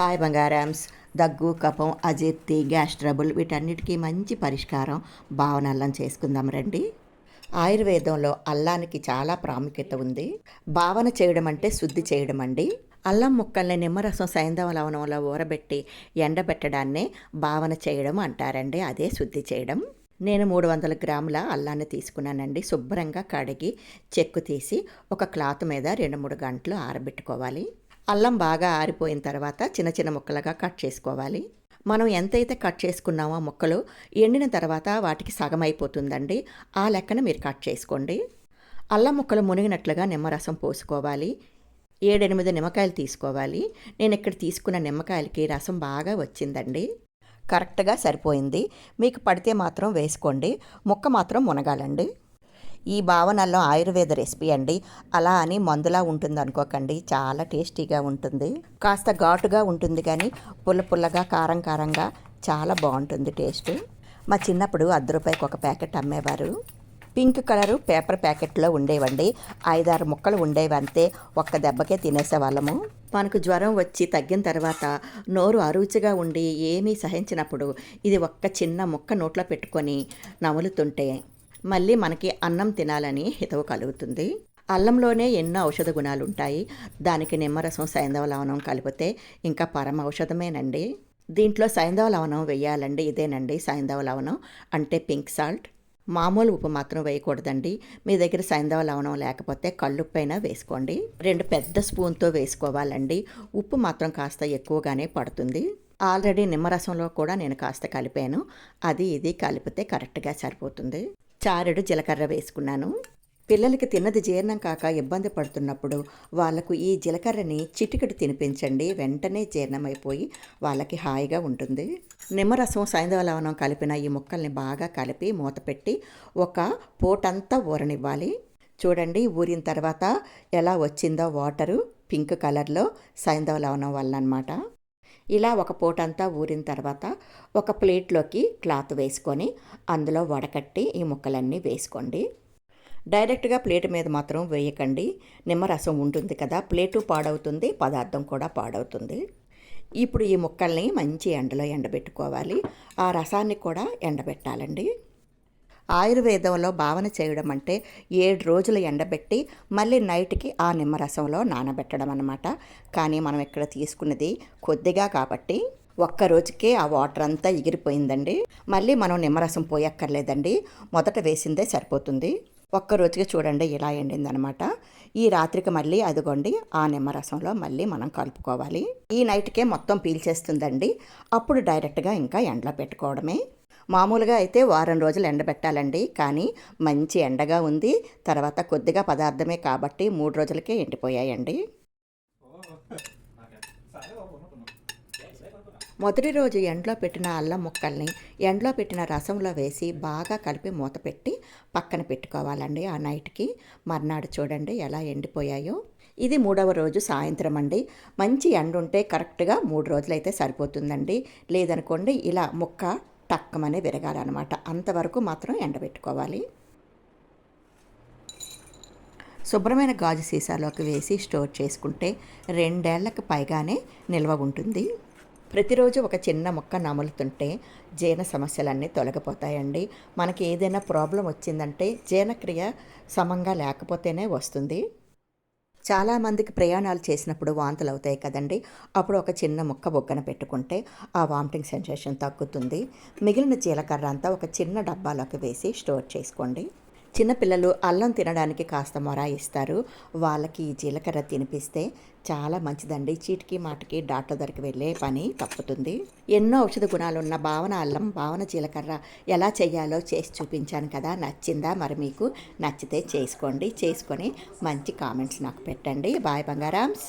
Hi బంగారామ్స్. దగ్గు కఫం అజీర్తి గ్యాస్ ట్రబుల్ వీటన్నిటికీ మంచి పరిష్కారం భావన అల్లం చేసుకుందాం రండి. ఆయుర్వేదంలో అల్లానికి చాలా ప్రాముఖ్యత ఉంది. భావన చేయడం అంటే శుద్ధి చేయడం అండి అల్లం ముక్కల్ని నిమ్మరసం సైంధవ లవణంలో ఊరబెట్టి ఎండబెట్టడాన్నే భావన చేయడం అంటారండి. అదే శుద్ధి చేయడం. నేను మూడు వందల గ్రాముల అల్లాన్ని తీసుకున్నానండి. శుభ్రంగా కడిగి చెక్కు తీసి ఒక క్లాత్ మీద రెండు మూడు గంటలు ఆరబెట్టుకోవాలి. అల్లం బాగా ఆరిపోయిన తర్వాత చిన్న చిన్న ముక్కలుగా కట్ చేసుకోవాలి. మనం ఎంతైతే కట్ చేసుకున్నామో ముక్కలు ఎండిన తర్వాత వాటికి సగం అయిపోతుందండి ఆ లెక్కన మీరు కట్ చేసుకోండి. అల్లం ముక్కలు మునిగినట్లుగా నిమ్మరసం పోసుకోవాలి. ఏడెనిమిది నిమ్మకాయలు తీసుకోవాలి. నేను ఇక్కడ తీసుకున్న నిమ్మకాయలకి రసం బాగా వచ్చిందండి. కరెక్ట్గా సరిపోయింది. మీకు పడితే మాత్రం వేసుకోండి. ముక్క మాత్రం మునగాలండి. ఈ భావనల్లో ఆయుర్వేద రెసిపీ అండి. అలా అని మందులా ఉంటుంది అనుకోకండి చాలా టేస్టీగా ఉంటుంది. కాస్త ఘాటుగా ఉంటుంది కానీ పుల్ల పుల్లగా కారం కారంగా చాలా బాగుంటుంది టేస్ట్. మా చిన్నప్పుడు అర్ధ రూపాయకు ఒక ప్యాకెట్ అమ్మేవారు. పింక్ కలరు పేపర్ ప్యాకెట్లో ఉండేవండి. ఐదారు ముక్కలు ఉండేవి అంతే ఒక్క దెబ్బకే తినేసేవాళ్ళము. మనకు జ్వరం వచ్చి తగ్గిన తర్వాత నోరు అరుచిగా ఉండి ఏమీ సహించినప్పుడు ఇది ఒక్క చిన్న ముక్క నోట్లో పెట్టుకొని నములుతుంటే మళ్ళీ మనకి అన్నం తినాలని హితవు కలుగుతుంది. అల్లంలోనే ఎన్నో ఔషధ గుణాలు ఉంటాయి దానికి నిమ్మరసం సైంధవ లవణం కలిపితే ఇంకా పరమ ఔషధమేనండి. దీంట్లో సైంధవ లవణం వేయాలండి ఇదేనండి సైంధవ లవణం. అంటే పింక్ సాల్ట్. మామూలు ఉప్పు మాత్రం వేయకూడదండి. మీ దగ్గర సైంధవ లవణం లేకపోతే కళ్ళుప్పైనా వేసుకోండి. రెండు పెద్ద స్పూన్తో వేసుకోవాలండి. ఉప్పు మాత్రం కాస్త ఎక్కువగానే పడుతుంది. ఆల్రెడీ నిమ్మరసంలో కూడా నేను కాస్త కలిపాను. అది ఇది కలిపితే కరెక్ట్గా సరిపోతుంది. చారెడు జీలకర్ర వేసుకున్నాను. పిల్లలకి తిన్నది జీర్ణం కాక ఇబ్బంది పడుతున్నప్పుడు వాళ్ళకు ఈ జీలకర్రని చిటికెడు తినిపించండి. వెంటనే జీర్ణమైపోయి వాళ్ళకి హాయిగా ఉంటుంది. నిమ్మరసం సైంధవ లవణం కలిపిన ఈ ముక్కల్ని బాగా కలిపి మూత పెట్టి ఒక పూటంతా ఊరనివ్వాలి. చూడండి ఊరిన తర్వాత ఎలా వచ్చిందో వాటరు పింక్ కలర్లో సైంధవ లవణం వల్ల అనమాట ఇలా ఒక పూటంతా ఊరిన తర్వాత ఒక ప్లేట్లోకి క్లాత్ వేసుకొని అందులో వడకట్టి ఈ ముక్కలన్నీ వేసుకోండి. డైరెక్ట్గా ప్లేట్ మీద మాత్రం వేయకండి. నిమ్మరసం ఉంటుంది కదా ప్లేటు పాడవుతుంది పదార్థం కూడా పాడవుతుంది. ఇప్పుడు ఈ ముక్కల్ని మంచి ఎండలో ఎండబెట్టుకోవాలి. ఆ రసాన్ని కూడా ఎండబెట్టాలండి. ఆయుర్వేదంలో భావన చేయడం అంటే ఏడు రోజులు ఎండబెట్టి మళ్ళీ నైట్కి ఆ నిమ్మరసంలో నానబెట్టడం అనమాట కానీ మనం ఇక్కడ తీసుకున్నది కొద్దిగా కాబట్టి ఒక్క రోజుకే ఆ వాటర్ అంతా ఎగిరిపోయిందండి. మళ్ళీ మనం నిమ్మరసం పోయక్కర్లేదండి. మొదట వేసిందే సరిపోతుంది. ఒక్క రోజుకి చూడండి ఇలా ఎండిందనమాట ఈ రాత్రికి మళ్ళీ అదిగోండి ఆ నిమ్మరసంలో మళ్ళీ మనం కలుపుకోవాలి. ఈ నైట్కే మొత్తం పీల్చేస్తుందండి. అప్పుడు డైరెక్ట్గా ఇంకా ఎండలో పెట్టుకోవడమే. మామూలుగా అయితే వారం రోజులు ఎండబెట్టాలండి. కానీ మంచి ఎండగా ఉంది. తర్వాత కొద్దిగా పదార్థమే కాబట్టి మూడు రోజులకే ఎండిపోయాయండి. మొదటి రోజు ఎండలో పెట్టిన అల్లం ముక్కల్ని ఎండలో పెట్టిన రసంలో వేసి బాగా కలిపి మూత పెట్టి పక్కన పెట్టుకోవాలండి ఆ నైట్కి. మర్నాడు చూడండి ఎలా ఎండిపోయాయో. ఇది మూడవ రోజు సాయంత్రం అండి. మంచి ఎండ ఉంటే కరెక్ట్గా మూడు రోజులైతే సరిపోతుందండి. లేదనుకోండి ఇలా ముక్క టక్కమనే విరగాలన్నమాట. అంతవరకు మాత్రం ఎండబెట్టుకోవాలి. శుభ్రమైన గాజు సీసాలోకి వేసి స్టోర్ చేసుకుంటే రెండేళ్ళకు పైగానే నిల్వ ఉంటుంది. ప్రతిరోజు ఒక చిన్న మొక్క నములుతుంటే జీర్ణ సమస్యలన్నీ తొలగిపోతాయండి. మనకి ఏదైనా ప్రాబ్లం వచ్చిందంటే జీర్ణక్రియ సమంగా లేకపోతేనే వస్తుంది. చాలామందికి ప్రయాణాలు చేసినప్పుడు వాంతులు అవుతాయి కదండి. అప్పుడు ఒక చిన్న ముక్క బొగ్గన పెట్టుకుంటే ఆ వామిటింగ్ సెన్సేషన్ తగ్గుతుంది. మిగిలిన జీలకర్ర అంతా ఒక చిన్న డబ్బాలోకి వేసి స్టోర్ చేసుకోండి. చిన్నపిల్లలు అల్లం తినడానికి కాస్త మొరాయిస్తారు వాళ్ళకి జీలకర్ర తినిపిస్తే చాలా మంచిదండి. చీటికి మాటికి డాక్టర్ దగ్గరికి వెళ్ళే పని తప్పుతుంది. ఎన్నో ఔషధ గుణాలున్న భావన అల్లం భావన జీలకర్ర ఎలా చేయాలో చేసి చూపించాను కదా. నచ్చిందా? మరి మీకు నచ్చితే చేసుకోండి. చేసుకొని మంచి కామెంట్స్ నాకు పెట్టండి. బాయ్ బంగారామ్స్.